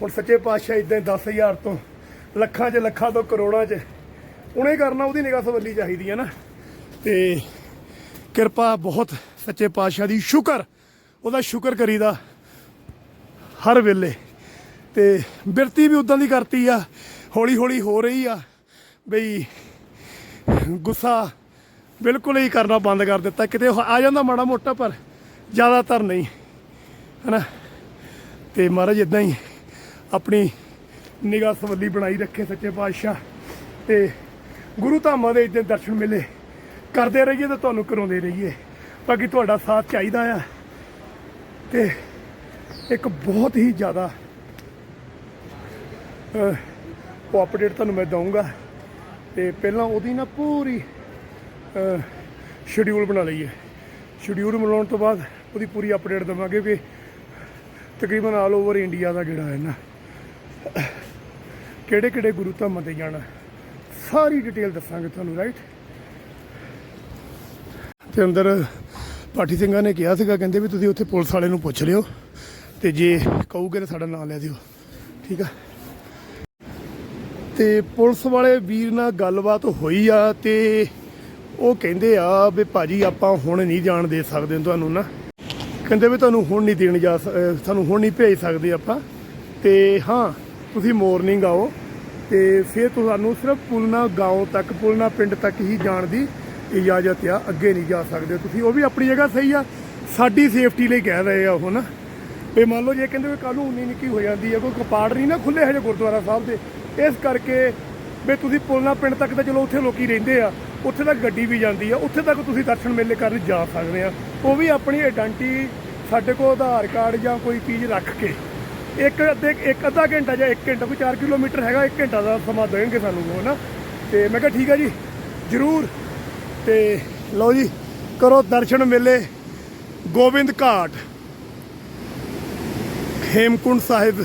ਹੁਣ ਸੱਚੇ ਪਾਤਸ਼ਾਹ ਇਦਾਂ 10000 ਤੋਂ ਲੱਖਾਂ 'ਚ, ਲੱਖਾਂ ਤੋਂ ਕਰੋੜਾਂ 'ਚ ਉਹਨੇ ਕਰਨਾ, ਉਹਦੀ ਨਿਗਾਹ ਸਵੱਲੀ ਚਾਹੀਦੀ ਹੈ ਨਾ। ਤੇ ਕਿਰਪਾ ਬਹੁਤ ਸੱਚੇ ਪਾਤਸ਼ਾਹ ਦੀ, ਸ਼ੁਕਰ, ਉਹਦਾ ਸ਼ੁਕਰ ਕਰੀਦਾ ਹਰ ਵੇਲੇ। ਤੇ ਬਿਰਤੀ ਵੀ ਉਦਾਂ ਦੀ ਕਰਤੀ ਆ ਹੌਲੀ ਹੌਲੀ ਹੋ ਰਹੀ ਆ, ਬਈ ਗੁੱਸਾ ਬਿਲਕੁਲ ਹੀ ਕਰਨਾ ਬੰਦ ਕਰ ਦਿੱਤਾ। ਕਿਤੇ ਆ ਜਾਂਦਾ ਮਾੜਾ ਮੋਟਾ, ਪਰ ਜ਼ਿਆਦਾਤਰ ਨਹੀਂ, ਹਨਾ? ਤੇ ਮਹਾਰਾਜ ਇਦਾਂ ਹੀ ਆਪਣੀ ਨਿਗਾਹ ਸਵੱਲੀ ਬਣਾਈ ਰੱਖੇ ਸੱਚੇ ਪਾਤਸ਼ਾਹ। ਤੇ ਗੁਰੂ ਧਾਮਾਂ ਦੇ ਇੱਥੇ ਦਰਸ਼ਨ ਮਿਲੇ ਕਰਦੇ ਰਹੀਏ ਤੇ ਤੁਹਾਨੂੰ ਕਰਾਉਂਦੇ ਰਹੀਏ। ਬਾਕੀ ਤੁਹਾਡਾ ਸਾਥ ਚਾਹੀਦਾ ਆ। ਤੇ ਇੱਕ ਬਹੁਤ ਹੀ ਜ਼ਿਆਦਾ ਉਹ ਅਪਡੇਟ ਤੁਹਾਨੂੰ ਮੈਂ ਦਊਂਗਾ। ਤੇ ਪਹਿਲਾਂ ਉਹਦੀ ਨਾ ਪੂਰੀ ਸ਼ਡਿਊਲ ਬਣਾ ਲਈਏ ਸ਼ਡਿਊਲ ਬਣਾਉਣ ਤੋਂ ਬਾਅਦ ਉਹਦੀ ਪੂਰੀ ਅਪਡੇਟ ਦਵਾਂਗੇ ਵੀ ਤਕਰੀਬਨ ਆਲ ਓਵਰ ਇੰਡੀਆ ਦਾ ਜਿਹੜਾ ਹੈ ਨਾ। ਕਿਹੜੇ ਕਿਹੜੇ ਗੁਰੂ ਧਾਮਾਂ ਤੇ ਜਾਣਾ। ਸਾਰੀ ਡਿਟੇਲ ਦੱਸਾਂਗੇ ਤੁਹਾਨੂੰ ਰਾਈਟ ਤੇ ਅੰਦਰ ਪਾਠੀ ਸਿੰਘਾਂ ਨੇ ਕਿਹਾ ਸੀਗਾ, ਕਹਿੰਦੇ ਵੀ ਤੁਸੀਂ ਉੱਥੇ ਪੁਲਿਸ ਵਾਲੇ ਨੂੰ ਪੁੱਛ ਲਿਓ ਤੇ ਜੇ ਕਹੂਗੇ ਤਾਂ ਸਾਡਾ ਨਾਮ ਲੈ ਦਿਓ, ਠੀਕ ਆ? ਤੇ ਪੁਲਿਸ ਵਾਲੇ ਵੀਰ ਨਾਲ ਗੱਲਬਾਤ ਹੋਈ ਆ ਤੇ ਉਹ ਕਹਿੰਦੇ ਆ ਵੀ ਭਾਜੀ ਆਪਾਂ ਹੁਣ ਨਹੀਂ ਜਾਣ ਦੇ ਸਕਦੇ ਤੁਹਾਨੂੰ ਨਾ। ਕਹਿੰਦੇ ਵੀ ਤੁਹਾਨੂੰ ਹੁਣ ਨਹੀਂ ਦੇਣ ਜਾ ਸ- ਤੁਹਾਨੂੰ ਹੁਣ ਨਹੀਂ ਭੇਜ ਸਕਦੇ ਆਪਾਂ। ਤੇ ਹਾਂ, ਤੁਸੀਂ ਮਾਰਨਿੰਗ ਆਓ। ਤੇ ਫਿਰ ਤੁਹਾਨੂੰ ਸਿਰਫ ਪੁਲਨਾ گاਉਂ ਤੱਕ, ਪੁਲਨਾ ਪਿੰਡ ਤੱਕ ਹੀ ਜਾਣ ਦੀ ਇਜਾਜ਼ਤ ਆ, ਅੱਗੇ ਨਹੀਂ ਜਾ ਸਕਦੇ ਤੁਸੀਂ। ਉਹ ਵੀ ਆਪਣੀ ਜਗ੍ਹਾ ਸਹੀ ਆ, ਸਾਡੀ ਸੇਫਟੀ ਲਈ ਕਹਿ ਰਹੇ ਆ ਉਹ ਨਾ। ਵੀ ਮੰਨ ਲਓ ਜੇ ਕਹਿੰਦੇ ਵੀ ਕੱਲ ਨੂੰ ਉਨੀ ਨਿੱਕੀ ਹੋ ਜਾਂਦੀ ਹੈ ਕੋਈ ਕਪਾੜ ਨਹੀਂ ਨਾ ਖੁੱਲੇ ਹਜੇ ਗੁਰਦੁਆਰਾ ਸਾਹਿਬ ਦੇ। ਇਸ ਕਰਕੇ ਵੀ ਤੁਸੀਂ ਪੁਲਨਾ ਪਿੰਡ ਤੱਕ ਤਾਂ ਚਲੋ ਉੱਥੇ ਲੋਕੀ ਰਹਿੰਦੇ ਆ, ਉੱਥੇ ਤੱਕ ਗੱਡੀ ਵੀ ਜਾਂਦੀ ਆ, ਉੱਥੇ ਤੱਕ ਤੁਸੀਂ ਦਰਸ਼ਨ ਮੇਲੇ ਕਰਨ ਜਾ ਸਕਦੇ ਆ। ਉਹ ਵੀ ਆਪਣੀ ਆਈਡੈਂਟੀ ਸਾਡੇ ਕੋਲ ਆਧਾਰ ਕਾਰਡ ਜਾਂ ਕੋਈ ਚੀਜ਼ ਰੱਖ ਕੇ। ਇੱਕ ਅੱਧੇ ਇੱਕ ਅੱਧਾ ਘੰਟਾ ਜਾਂ 1 ਘੰਟਾ, ਕੋਈ 4 ਕਿਲੋਮੀਟਰ ਹੈਗਾ 1 ਘੰਟਾ ਦਾ ਸਮਾਂ ਦੇਣਗੇ ਸਾਨੂੰ ਉਹ ਨਾ ਤੇ ਮੈਂ ਕਿਹਾ ਠੀਕ ਹੈ ਜੀ, ਜ਼ਰੂਰ। ਤੇ ਲਓ ਜੀ, ਕਰੋ ਦਰਸ਼ਨ ਮੇਲੇ, ਗੋਬਿੰਦ ਘਾਟ ਹੇਮਕੁੰਡ ਸਾਹਿਬ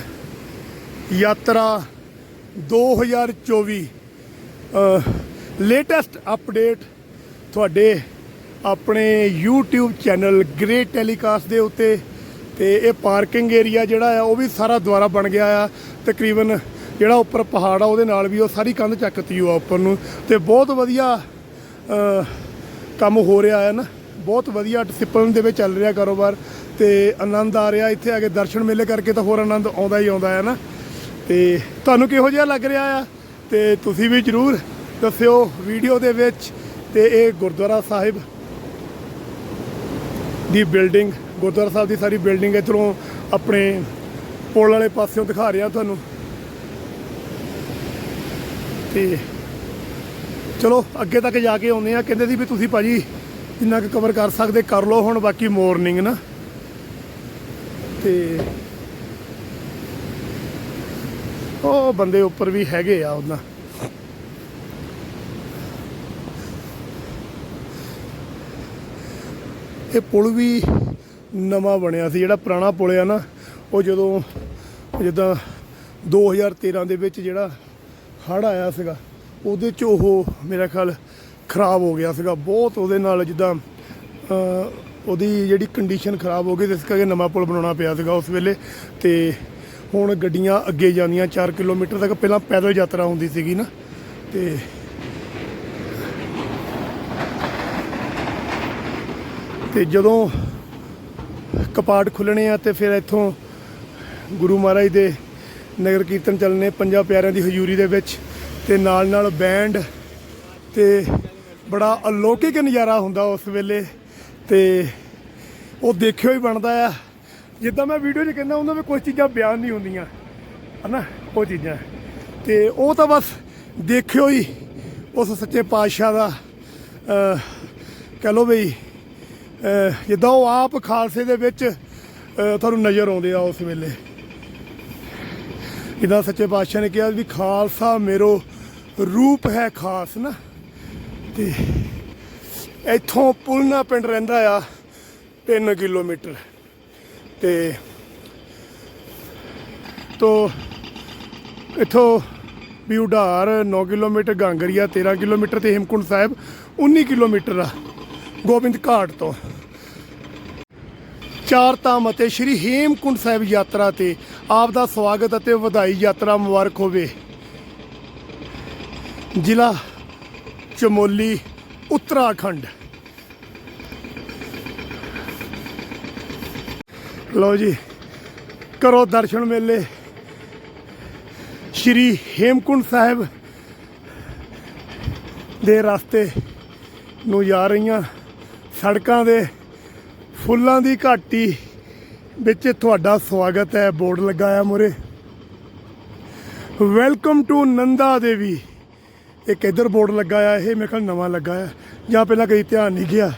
ਯਾਤਰਾ 2024 ਲੇਟੈਸਟ ਅਪਡੇਟ ਤੁਹਾਡੇ ਆਪਣੇ YouTube ਚੈਨਲ ਗ੍ਰੇਟ ਟੈਲੀਕਾਸਟ ਦੇ ਉੱਤੇ ਤੇ ਇਹ ਪਾਰਕਿੰਗ ਏਰੀਆ ਜਿਹੜਾ ਆ, ਉਹ ਵੀ ਸਾਰਾ ਦੁਆਰਾ ਬਣ ਗਿਆ ਆ। ਤਕਰੀਬਨ ਜਿਹੜਾ ਉੱਪਰ ਪਹਾੜ ਆ, ਉਹਦੇ ਨਾਲ ਵੀ ਉਹ ਸਾਰੀ ਕੰਧ ਚੱਕਤੀ ਆ ਉੱਪਰ ਨੂੰ। ਤੇ ਬਹੁਤ ਵਧੀਆ ਕੰਮ ਹੋ ਰਿਹਾ ਹੈ ਨਾ। ਬਹੁਤ ਵਧੀਆ ਡਿਸਪਲਿਨ ਦੇ ਵਿੱਚ ਚੱਲ ਰਿਹਾ ਕਾਰੋਬਾਰ। ਤੇ ਆਨੰਦ ਆ ਰਿਹਾ ਇੱਥੇ ਆ ਕੇ ਦਰਸ਼ਨ ਮੇਲੇ ਕਰਕੇ ਤਾਂ ਹੋਰ ਆਨੰਦ ਆਉਂਦਾ ਹੀ ਆਉਂਦਾ ਹੈ ਨਾ। ਤੇ ਤੁਹਾਨੂੰ ਕਿਹੋ ਜਿਹਾ ਲੱਗ ਰਿਹਾ ਆ? ਤੇ ਤੁਸੀਂ ਵੀ ਜਰੂਰ ਦੱਸਿਓ ਵੀਡੀਓ ਦੇ ਵਿੱਚ। ਤੇ ਇਹ ਗੁਰਦੁਆਰਾ ਸਾਹਿਬ ਦੀ ਬਿਲਡਿੰਗ ਗੁਰਦੁਆਰਾ ਸਾਹਿਬ ਦੀ ਸਾਰੀ ਬਿਲਡਿੰਗ ਇੱਧਰੋਂ ਆਪਣੇ ਪੁਲ ਵਾਲੇ ਪਾਸਿਓਂ ਦਿਖਾ ਰਿਹਾ ਤੁਹਾਨੂੰ। ਤੇ ਚਲੋ, ਅੱਗੇ ਤੱਕ ਜਾ ਕੇ ਆਉਂਦੇ ਆ ਕਹਿੰਦੇ ਸੀ ਵੀ ਤੁਸੀਂ ਭਾਜੀ ਜਿੰਨਾ ਕੁ ਕਵਰ ਕਰ ਸਕਦੇ, ਕਰ ਲਓ ਹੁਣ, ਬਾਕੀ ਮਾਰਨਿੰਗ ਨਾ। ਤੇ ਉਹ ਬੰਦੇ ਉੱਪਰ ਵੀ ਹੈਗੇ ਆ ਉਹਨਾਂ। ਇਹ ਪੁਲ ਵੀ ਨਵਾਂ ਬਣਿਆ ਸੀ, ਜਿਹੜਾ ਪੁਰਾਣਾ ਪੁਲ ਆ ਨਾ, ਉਹ ਜਦੋਂ ਜਿੱਦਾਂ 2013 ਦੇ ਵਿੱਚ ਜਿਹੜਾ ਹੜ੍ਹ ਆਇਆ ਸੀਗਾ, ਉਹਦੇ ਚ ਉਹ ਮੇਰਾ ਖਿਆਲ ਖਰਾਬ ਹੋ ਗਿਆ ਸੀਗਾ, ਬਹੁਤ ਉਹਦੇ ਨਾਲ ਜਿੱਦਾਂ ਉਹਦੀ ਜਿਹੜੀ ਕੰਡੀਸ਼ਨ ਖਰਾਬ ਹੋ ਗਈ ਇਸ ਕਰਕੇ ਨਵਾਂ ਪੁਲ ਬਣਾਉਣਾ ਪਿਆ ਸੀਗਾ ਉਸ ਵੇਲੇ, ਤੇ ਹੁਣ ਗੱਡੀਆਂ ਅੱਗੇ ਜਾਂਦੀਆਂ 4 ਕਿਲੋਮੀਟਰ ਤੱਕ ਪਹਿਲਾਂ ਪੈਦਲ ਯਾਤਰਾ ਹੁੰਦੀ ਸੀਗੀ ਨਾ, ਤੇ ਤੇ ਜਦੋਂ ਕਪਾਟ ਖੁੱਲਣੇ ਆ ਤੇ ਫਿਰ ਇੱਥੋਂ ਗੁਰੂ ਮਹਾਰਾਜ ਦੇ ਨਗਰ ਕੀਰਤਨ ਚੱਲਣੇ ਪੰਜਾਂ ਪਿਆਰਿਆਂ ਦੀ ਹਜ਼ੂਰੀ ਦੇ ਵਿੱਚ ਤੇ ਨਾਲ ਨਾਲ ਬੈਂਡ ਤੇ ਬੜਾ ਅਲੌਕਿਕ ਨਜ਼ਾਰਾ ਹੁੰਦਾ ਉਸ ਵੇਲੇ ਤੇ ਉਹ ਦੇਖਿਓ ਹੀ ਬਣਦਾ ਆ। ਜਿੱਦਾਂ ਮੈਂ ਵੀਡੀਓ 'ਚ ਕਹਿੰਦਾ ਉਹਨਾਂ ਵਿੱਚ ਕੁਝ ਚੀਜ਼ਾਂ ਬਿਆਨ ਨਹੀਂ ਹੁੰਦੀਆਂ ਹਨਾ? ਉਹ ਚੀਜ਼ਾਂ। ਤੇ ਉਹ ਤਾਂ ਬਸ ਦੇਖਿਓ ਹੀ ਉਸ ਸੱਚੇ ਪਾਤਸ਼ਾਹ ਦਾ ਅਹ, ਕਹਿ ਲਓ ਬਈ ਜਿੱਦਾਂ ਉਹ ਆਪ ਖਾਲਸੇ ਦੇ ਵਿੱਚ ਤੁਹਾਨੂੰ ਨਜ਼ਰ ਆਉਂਦੇ ਆ ਉਸ ਵੇਲੇ। ਜਿੱਦਾਂ ਸੱਚੇ ਪਾਤਸ਼ਾਹ ਨੇ ਕਿਹਾ ਵੀ ਖਾਲਸਾ ਮੇਰੋ ਰੂਪ ਹੈ ਖਾਸ ਨਾ। ਤੇ ਇੱਥੋਂ ਪੁਲਨਾ ਪਿੰਡ ਰਹਿੰਦਾ ਆ 3 ਕਿਲੋਮੀਟਰ। ਤੇ ਤੋਂ ਇੱਥੋਂ ਵੀ ਉਡਾਰ 9 ਕਿਲੋਮੀਟਰ, ਗਾਂਗਰੀਆ 13 ਕਿਲੋਮੀਟਰ ਤੇ ਹੇਮਕੁੰਡ ਸਾਹਿਬ 19 ਕਿਲੋਮੀਟਰ ਆ, ਗੋਬਿੰਦ ਘਾਟ ਤੋਂ। ਚਾਰ ਧਾਮ ਅਤੇ ਸ਼੍ਰੀ ਹੇਮਕੁੰਡ ਸਾਹਿਬ ਯਾਤਰਾ ਤੇ ਆਪ ਦਾ ਸਵਾਗਤ ਅਤੇ ਵਧਾਈ ਯਾਤਰਾ ਮੁਬਾਰਕ ਹੋਵੇ। ਜ਼ਿਲ੍ਹਾ ਚਮੋਲੀ, ਉੱਤਰਾਖੰਡ। ਲਓ ਜੀ, ਕਰੋ ਦਰਸ਼ਨ ਮੇਲੇ। ਸ਼੍ਰੀ ਹੇਮਕੁੰਡ ਸਾਹਿਬ ਦੇ ਰਸਤੇ ਨੂੰ ਜਾ ਰਹੀਆਂ ਸੜਕਾਂ ਦੇ ਫੁੱਲਾਂ ਦੀ ਘਾਟੀ ਵਿੱਚ ਤੁਹਾਡਾ ਸਵਾਗਤ ਹੈ, ਬੋਰਡ ਲਗਾਇਆ ਮੁਰੇ ਵੈਲਕਮ ਟੂ ਨੰਦਾ ਦੇਵੀ। ਇੱਕ ਇੱਧਰ ਬੋਰਡ ਲੱਗਾ ਆ, ਇਹ ਮੇਰੇ ਕੋਲ ਨਵਾਂ ਲੱਗਾ ਆ। ਜਾਂ ਪਹਿਲਾਂ ਕਦੀ ਧਿਆਨ ਨਹੀਂ ਗਿਆ,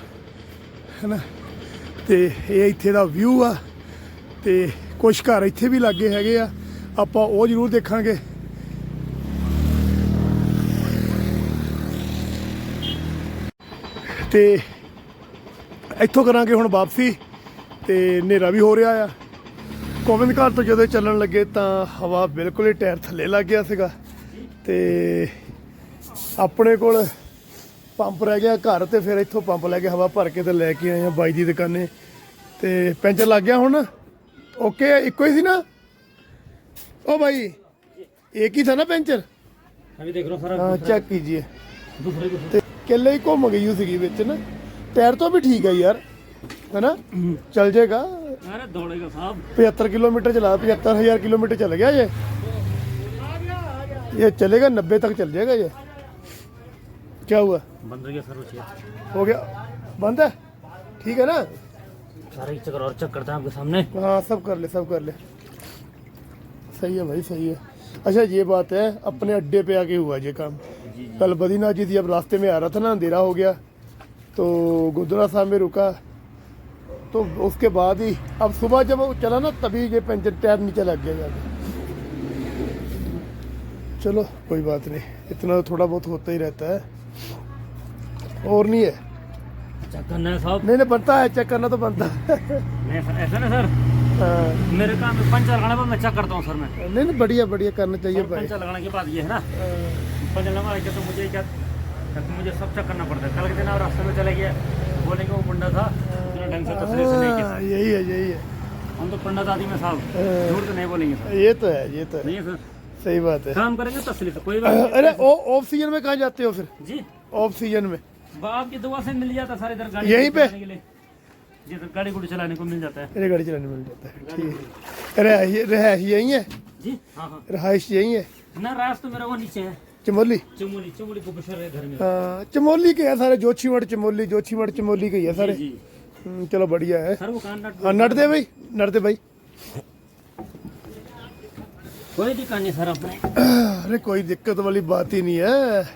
ਹੈਨਾ? ਤੇ ਇਹ ਇੱਥੇ ਦਾ ਵਿਊ ਆ, ਤੇ ਕੁਝ ਘਰ ਇੱਥੇ ਵੀ ਲੱਗੇ ਹੈਗੇ ਆ। ਆਪਾਂ ਉਹ ਜ਼ਰੂਰ ਦੇਖਾਂਗੇ। ਤੇ ਇੱਥੋਂ ਕਰਾਂਗੇ ਹੁਣ ਵਾਪਸੀ ਤੇ ਹਨੇਰਾ ਵੀ ਹੋ ਰਿਹਾ ਆ। ਗੋਬਿੰਦ ਘਰ ਤੋਂ ਜਦੋਂ ਚੱਲਣ ਲੱਗੇ ਤਾਂ ਹਵਾ ਬਿਲਕੁਲ ਹੀ ਟਾਇਰ ਥੱਲੇ ਲੱਗ ਗਿਆ ਸੀਗਾ ਤੇ ਆਪਣੇ ਕੋਲ ਪੰਪ ਰਹਿ ਗਿਆ ਘਰ ਤੇ ਫਿਰ ਇੱਥੋਂ ਪੰਪ ਲੈ ਕੇ ਹਵਾ ਭਰ ਕੇ ਤੇ ਲੈ ਕੇ ਆਏ ਆ ਬਾਈ ਦੀ ਦੁਕਾਨੇ। ਤੇ ਪੈਂਚਰ ਲੱਗ ਗਿਆ ਹੁਣ। ਓਕੇ ਇੱਕੋ ਹੀ ਸੀ ਨਾ? ਓ ਬਾਈ ਇੱਕ ਹੀ ਥਾ ਨਾ ਪੈਂਚਰ? ਅਭੀ ਦੇਖ ਲਓ ਸਾਰਾ ਹਾਂ ਚੈੱਕ ਕੀਜੀਏ ਤੇ ਕਿੱਲੇ ਹੀ ਘੁੰਮ ਗਈ ਸੀਗੀ ਵਿੱਚ ਨਾ। पैर तो भी ठीक है यार है ना? चल जाएगा। अरे दौड़ेगा साहब। पचहत्तर किलोमीटर चला पचहत्तर हज़ार किलोमीटर चल गया ये। ये चलेगा नब्बे तक चल जाएगा ये। क्या हुआ? बंद हो गया बंद है? ठीक है ना? सारे चक्कर और चक्कर था आपके सामने। हाँ सब कर ले सब कर ले। सही है भाई सही है। अच्छा ये बात है अपने अड्डे पे आके हुआ ये काम। कल बद्रीनाथ जी थी अब रास्ते में आ रहा था ना अंधेरा हो गया। तो गुरुद्वारा साहब में रुका। तो उसके बाद ही अब सुबह जब वो चला ना तभी ये पंचर टायर नीचे लग गया जाके। चलो कोई बात नहीं। इतना तो थोड़ा बहुत होता ही रहता है। और नहीं है। चेक करना है साहब। नहीं नहीं बनता है। चेक करना तो बनता है। नहीं सर ऐसा ना सर। हाँ। मेरे काम में पंचर लगाने पर मैं चेक करता हूँ सर मैं। नहीं नहीं बढ़िया बढ़िया करना चाहिए पंचर लगाने के बाद ये है ना? पंचर लगा के तो मुझे क्या तब मुझे सब चेक करना पड़ता है। कल के दिन आप रास्ते में चले गए बोले कि वो मुंडा था ढंग से तस्वीर से नहीं किया यही है यही है। हम तो पंडित आदमी में साहब। झूठ तो नहीं बोलेंगे सर। ये तो है ये तो है। नहीं सर। सही बात है। काम करेंगे से कोई बात नहीं। अरे ऑफ़ सीज़न में कहाँ जाते हो फिर? जी। ऑफ़ सीज़न में आपकी दुआ से मिल जाता सारे इधर गाड़ी यहीं पे? के जी सर गाड़ी गुड़ी चलाने को मिल जाता है। मेरे गाड़ी चलाने मिल जाता है ठीक है। रहायश यही है? जी हाँ हाँ। रहायश यही है? ना राज तो मेरा वो नीचे है। चमोली चमोली चमोली को बशर है घर में हाँ, चमोली के है सारे जोशीमठ चमोली जोशीमठ चमोली के ही है सारे जी हम्म, चलो बढ़िया है सर वो कान नट हाँ नट दे भाई नट दे भाई कोई दिक्कत नहीं सर अपने अरे कोई दिक्कत वाली बात ही नहीं है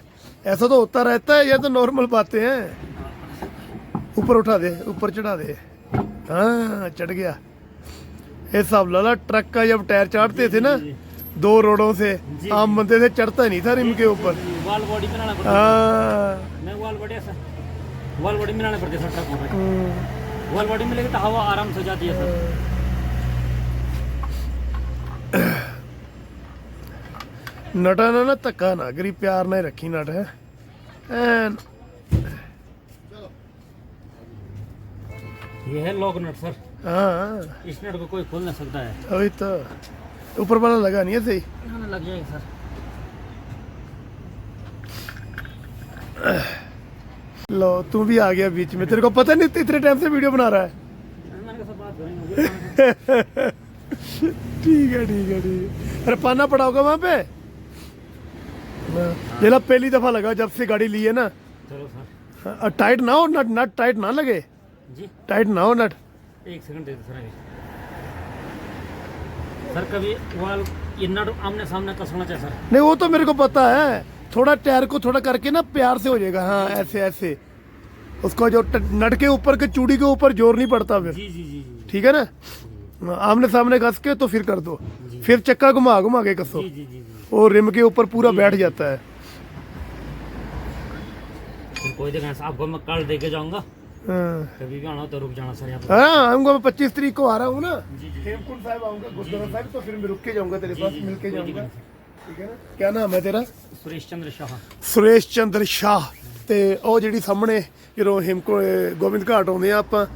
ऐसा तो होता रहता है ये तो नॉर्मल बातें हैं ऊपर उठा दे ऊपर चढ़ा दे हाँ चढ़ गया ये सब लाला ट्रक का जब टायर चाटते थे ना दो रोडों से आम बंदे से चढ़ता नहीं था रिम के ऊपर वाल बॉडी बनाना पड़ता हाँ मैं वाल बॉडी ऐसा वाल बॉडी बनाना पड़ती है सर ट्रकों में हम्म, वाल बॉडी मिलेगी तो हवा आराम से जाती है सर ਨਟਾਂ ਨਾਲ ਨਾ ਧੱਕਾ ਨਾ ਕਰੀ ਪਿਆਰ ਨਾਲ ਹੀ ਰੱਖੀ ਨਟ ਹੈ ਐਨ ये है लॉक नट सर हाँ इस नट को कोई खोल नहीं सकता है वही तो ऊपर वाला लगा नहीं है सही? लग जाएगा सर। लो तू भी आ गया बीच में। तेरे को पता नहीं इतने टाइम से वीडियो बना रहा है। ठीक है ठीक है ठीक है। अरे पाना पड़ा होगा वहाँ पे? ये ना पहली दफ़ा लगा जब से गाड़ी ली है ना। चलो सर। टाइट ना हो नट नट टाइट ना लगे? जी। टाइट ना हो नट। एक सेकंड दे दो सर सर कभी वाल ये नट आमने सामने कसना चाहिए सर। नहीं वो तो मेरे को पता है। थोड़ा टायर को थोड़ा करके ना प्यार से हो जाएगा। हाँ ऐसे ऐसे। उसको जो नट के ऊपर के चूड़ी के ऊपर ज़ोर नहीं पड़ता फिर। जी जी जी जी। ठीक है ना? आमने सामने कस के तो फिर कर दो। फिर चक्का घुमा घुमा के कसो जी जी जी जी। वो रिम के ऊपर पूरा बैठ जाता है। कोई देखा आपको मैं कल दे के जाऊँगा। हाँ कभी भी आना हो तो रुक जाना सर यहाँ पर हाँ आऊंगा मैं पच्चीस तारीख को आ रहा हूँ ना जी जी हेमकुंड साहब आऊंगा गुरुद्वारा साहब तो फिर मैं रुक के जाऊंगा तेरे पास मिल के जाऊंगा ठीक है ना क्या नाम है तेरा सुरेश चंद्र शाह ਸੁਰੇਸ਼ ਚੰਦਰ ਸ਼ਾਹ ਤੇ ਉਹ ਜਿਹੜੀ ਸਾਹਮਣੇ ਜਦੋਂ ਹਿਮਕੋ ਇਹ ਗੋਬਿੰਦ ਘਾਟ ਆਉਂਦੇ ਆ ਆਪਾਂ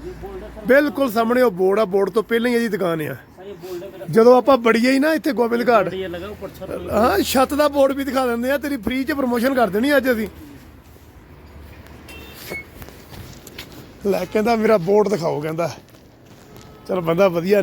ਬਿਲਕੁਲ ਸਾਹਮਣੇ ਉਹ ਬੋਰਡ ਆ ਬੋਰਡ ਤੋਂ ਪਹਿਲਾਂ ਹੀ ਇਹਦੀ ਦੁਕਾਨ ਆ सर ये बोल्ड है मेरा ਜਦੋਂ ਆਪਾਂ ਬੜੀਏ ਹੀ ਨਾ ਇੱਥੇ ਗੋਬਿੰਦ ਘਾਟ ये लगा ऊपर छत पे। ਹਾਂ ਛੱਤ ਦਾ ਬੋਰਡ ਵੀ ਦਿਖਾ ਦਿੰਦੇ ਆ ਤੇਰੀ ਫ੍ਰੀ ਚ ਪ੍ਰਮੋਸ਼ਨ ਕਰ ਦੇਣੀ ਅੱਜ ਅਸੀਂ ਲੈ ਕਹਿੰਦਾ ਮੇਰਾ ਬੋਰਡ ਦਿਖਾਓ ਕਹਿੰਦਾ। ਚਲ ਬੰਦਾ ਵਧੀਆ